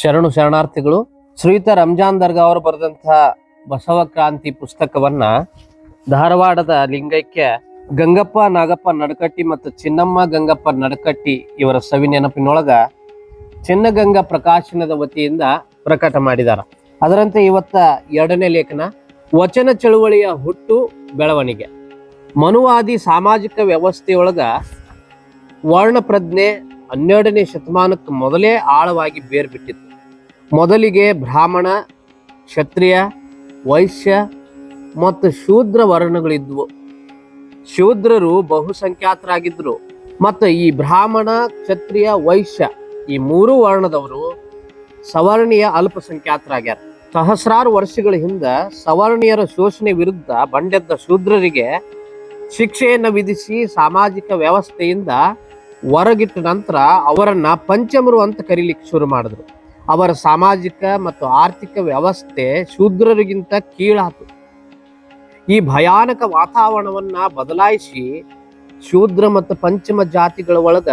ಶರಣು ಶರಣಾರ್ಥಿಗಳು, ಶ್ರೀಯುತ ರಂಜಾನ್ ದರ್ಗಾ ಅವರು ಬರೆದಂತಹ ಬಸವ ಕ್ರಾಂತಿ ಪುಸ್ತಕವನ್ನ ಧಾರವಾಡದ ಲಿಂಗೈಕ್ಯ ಗಂಗಪ್ಪ ನಾಗಪ್ಪ ನಡಕಟ್ಟಿ ಮತ್ತು ಚಿನ್ನಮ್ಮ ಗಂಗಪ್ಪ ನಡಕಟ್ಟಿ ಇವರ ಸವಿ ನೆನಪಿನೊಳಗ ಚಿನ್ನಗಂಗಾ ಪ್ರಕಾಶನದ ವತಿಯಿಂದ ಪ್ರಕಟ ಮಾಡಿದಾರ. ಅದರಂತೆ ಇವತ್ತ ಎರಡನೇ ಲೇಖನ, ವಚನ ಚಳುವಳಿಯ ಹುಟ್ಟು ಬೆಳವಣಿಗೆ. ಮನುವಾದಿ ಸಾಮಾಜಿಕ ವ್ಯವಸ್ಥೆಯೊಳಗ ವರ್ಣ ಪ್ರಜ್ಞೆ ಹನ್ನೆರಡನೇ ಶತಮಾನಕ್ಕೆ ಮೊದಲೇ ಆಳವಾಗಿ ಬೇರ್ಬಿಟ್ಟಿತ್ತು ಮೊದಲಿಗೆ ಬ್ರಾಹ್ಮಣ, ಕ್ಷತ್ರಿಯ, ವೈಶ್ಯ ಮತ್ತು ಶೂದ್ರ ವರ್ಣಗಳಿದ್ವು. ಶೂದ್ರರು ಬಹುಸಂಖ್ಯಾತರಾಗಿದ್ದರು. ಮತ್ತು ಈ ಬ್ರಾಹ್ಮಣ, ಕ್ಷತ್ರಿಯ, ವೈಶ್ಯ ಈ ಮೂರು ವರ್ಣದವರು ಸವರ್ಣೀಯ ಅಲ್ಪಸಂಖ್ಯಾತರಾಗ್ಯಾರ. ಸಹಸ್ರಾರು ವರ್ಷಗಳ ಹಿಂದೆ ಸವರ್ಣೀಯರ ಶೋಷಣೆ ವಿರುದ್ಧ ಬಂಡೆದ್ದ ಶೂದ್ರರಿಗೆ ಶಿಕ್ಷೆಯನ್ನು ವಿಧಿಸಿ ಸಾಮಾಜಿಕ ವ್ಯವಸ್ಥೆಯಿಂದ ಹೊರಗಿಟ್ಟ ನಂತರ ಅವರನ್ನ ಪಂಚಮರು ಅಂತ ಕರೀಲಿಕ್ಕೆ ಶುರು ಮಾಡಿದ್ರು. ಅವರ ಸಾಮಾಜಿಕ ಮತ್ತು ಆರ್ಥಿಕ ವ್ಯವಸ್ಥೆ ಶೂದ್ರರಿಗಿಂತ ಕೀಳಾತು. ಈ ಭಯಾನಕ ವಾತಾವರಣವನ್ನ ಬದಲಾಯಿಸಿ ಶೂದ್ರ ಮತ್ತು ಪಂಚಮ ಜಾತಿಗಳ ಒಳಗ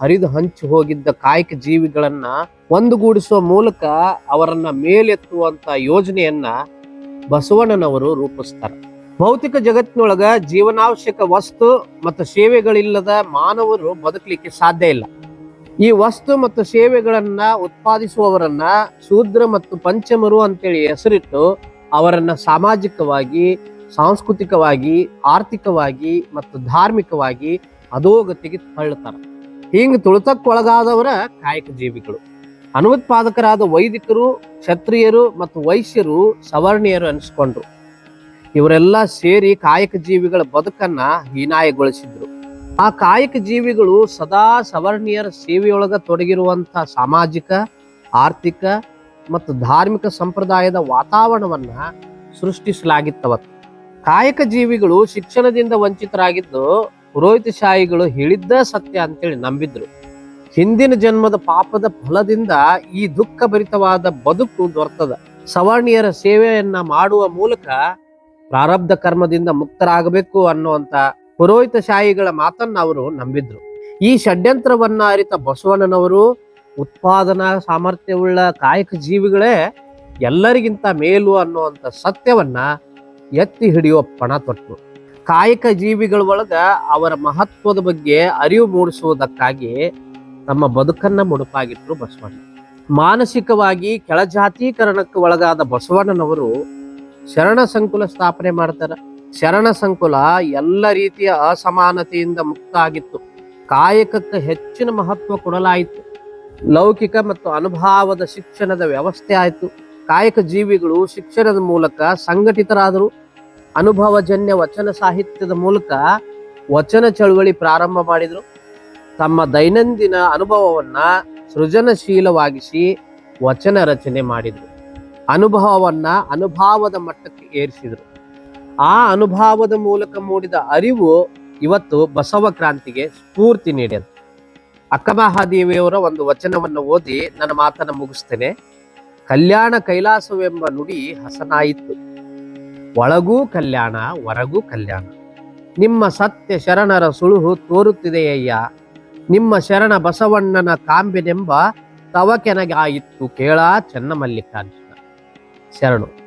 ಹರಿದು ಹಂಚಿ ಹೋಗಿದ್ದ ಕಾಯಕ ಜೀವಿಗಳನ್ನ ಒಂದುಗೂಡಿಸುವ ಮೂಲಕ ಅವರನ್ನ ಮೇಲೆತ್ತುವಂತ ಯೋಜನೆಯನ್ನ ಬಸವಣ್ಣನವರು ರೂಪಿಸ್ತಾರೆ. ಭೌತಿಕ ಜಗತ್ತಿನೊಳಗ ಜೀವನಾವಶ್ಯಕ ವಸ್ತು ಮತ್ತು ಸೇವೆಗಳಿಲ್ಲದ ಮಾನವರು ಬದುಕಲಿಕ್ಕೆ ಸಾಧ್ಯ ಇಲ್ಲ. ಈ ವಸ್ತು ಮತ್ತು ಸೇವೆಗಳನ್ನ ಉತ್ಪಾದಿಸುವವರನ್ನ ಶೂದ್ರ ಮತ್ತು ಪಂಚಮರು ಅಂತೇಳಿ ಹೆಸರಿಟ್ಟು ಅವರನ್ನ ಸಾಮಾಜಿಕವಾಗಿ, ಸಾಂಸ್ಕೃತಿಕವಾಗಿ, ಆರ್ಥಿಕವಾಗಿ ಮತ್ತು ಧಾರ್ಮಿಕವಾಗಿ ಅಧೋಗತಿಗೆ ತಳ್ಳುತ್ತಾರೆ ಹಿಂಗ್ ತುಳಿತಕ್ಕೊಳಗಾದವರ ಕಾಯಕ ಜೀವಿಗಳು. ಅನುತ್ಪಾದಕರಾದ ವೈದಿಕರು, ಕ್ಷತ್ರಿಯರು ಮತ್ತು ವೈಶ್ಯರು ಸವರ್ಣೀಯರು ಅನಿಸ್ಕೊಂಡ್ರು. ಇವರೆಲ್ಲ ಸೇರಿ ಕಾಯಕ ಜೀವಿಗಳ ಬದುಕನ್ನ ಹೀನಾಯಗೊಳಿಸಿದ್ರು. ಆ ಕಾಯಕ ಜೀವಿಗಳು ಸದಾ ಸವರ್ಣೀಯರ ಸೇವೆಯೊಳಗ ತೊಡಗಿರುವಂತ ಸಾಮಾಜಿಕ, ಆರ್ಥಿಕ ಮತ್ತು ಧಾರ್ಮಿಕ ಸಂಪ್ರದಾಯದ ವಾತಾವರಣವನ್ನ ಸೃಷ್ಟಿಸಲಾಗಿತ್ತವತ್ತು. ಕಾಯಕ ಜೀವಿಗಳು ಶಿಕ್ಷಣದಿಂದ ವಂಚಿತರಾಗಿದ್ದು ಪುರೋಹಿತಶಾಹಿಗಳು ಹೇಳಿದ್ದ ಸತ್ಯ ಅಂತೇಳಿ ನಂಬಿದ್ರು. ಹಿಂದಿನ ಜನ್ಮದ ಪಾಪದ ಫಲದಿಂದ ಈ ದುಃಖ ಭರಿತವಾದ ಬದುಕು ದೊರ್ತದ. ಸವರ್ಣೀಯರ ಸೇವೆಯನ್ನ ಮಾಡುವ ಮೂಲಕ ಪ್ರಾರಬ್ಧ ಕರ್ಮದಿಂದ ಮುಕ್ತರಾಗಬೇಕು ಅನ್ನುವಂತ ಪುರೋಹಿತಶಾಹಿಗಳ ಮಾತನ್ನ ಅವರು ನಂಬಿದ್ರು. ಈ ಷಡ್ಯಂತ್ರವನ್ನ ಅರಿತ ಬಸವಣ್ಣನವರು ಉತ್ಪಾದನಾ ಸಾಮರ್ಥ್ಯವುಳ್ಳ ಕಾಯಕ ಜೀವಿಗಳೇ ಎಲ್ಲರಿಗಿಂತ ಮೇಲು ಅನ್ನುವಂಥ ಸತ್ಯವನ್ನ ಎತ್ತಿ ಹಿಡಿಯುವ ಪಣ ತೊಟ್ಟರು ಕಾಯಕ ಜೀವಿಗಳ ಒಳಗ ಅವರ ಮಹತ್ವದ ಬಗ್ಗೆ ಅರಿವು ಮೂಡಿಸುವುದಕ್ಕಾಗಿ ತಮ್ಮ ಬದುಕನ್ನ ಮುಡುಪಾಗಿಟ್ರು ಬಸವಣ್ಣ. ಮಾನಸಿಕವಾಗಿ ಕೆಳಜಾತೀಕರಣಕ್ಕೆ ಒಳಗಾದ ಬಸವಣ್ಣನವರು ಶರಣ ಸಂಕುಲ ಸ್ಥಾಪನೆ ಮಾಡ್ತಾರೆ. ಶರಣ ಸಂಕುಲ ಎಲ್ಲ ರೀತಿಯ ಅಸಮಾನತೆಯಿಂದ ಮುಕ್ತ ಆಗಿತ್ತು. ಕಾಯಕಕ್ಕೆ ಹೆಚ್ಚಿನ ಮಹತ್ವ ಕೊಡಲಾಯಿತು. ಲೌಕಿಕ ಮತ್ತು ಅನುಭವದ ಶಿಕ್ಷಣದ ವ್ಯವಸ್ಥೆ ಆಯಿತು. ಕಾಯಕ ಜೀವಿಗಳು ಶಿಕ್ಷಣದ ಮೂಲಕ ಸಂಘಟಿತರಾದರು. ಅನುಭವಜನ್ಯ ವಚನ ಸಾಹಿತ್ಯದ ಮೂಲಕ ವಚನ ಚಳುವಳಿ ಪ್ರಾರಂಭ ಮಾಡಿದರು. ತಮ್ಮ ದೈನಂದಿನ ಅನುಭವವನ್ನ ಸೃಜನಶೀಲವಾಗಿಸಿ ವಚನ ರಚನೆ ಮಾಡಿದರು. ಅನುಭವವನ್ನ ಅನುಭವದ ಮಟ್ಟಕ್ಕೆ ಏರಿಸಿದರು. ಆ ಅನುಭವದ ಮೂಲಕ ಮೂಡಿದ ಅರಿವು ಇವತ್ತು ಬಸವ ಕ್ರಾಂತಿಗೆ ಸ್ಫೂರ್ತಿ ನೀಡಿದೆ. ಅಕ್ಕಮಹಾದೇವಿಯವರ ಒಂದು ವಚನವನ್ನು ಓದಿ ನನ್ನ ಮಾತನ್ನು ಮುಗಿಸ್ತೇನೆ. ಕಲ್ಯಾಣ ಕೈಲಾಸವೆಂಬ ನುಡಿ ಹಸನಾಯಿತು. ಒಳಗೂ ಕಲ್ಯಾಣ, ಹೊರಗೂ ಕಲ್ಯಾಣ. ನಿಮ್ಮ ಸತ್ಯ ಶರಣರ ಸುಳುಹು ತೋರುತ್ತಿದೆಯಯ್ಯ. ನಿಮ್ಮ ಶರಣ ಬಸವಣ್ಣನ ಕಾಂಬೆನೆಂಬ ತವಕೆನಗಾಯಿತ್ತು ಕೇಳ ಚೆನ್ನಮಲ್ಲಿಕಾರ್ಜುನ. ಶರಣು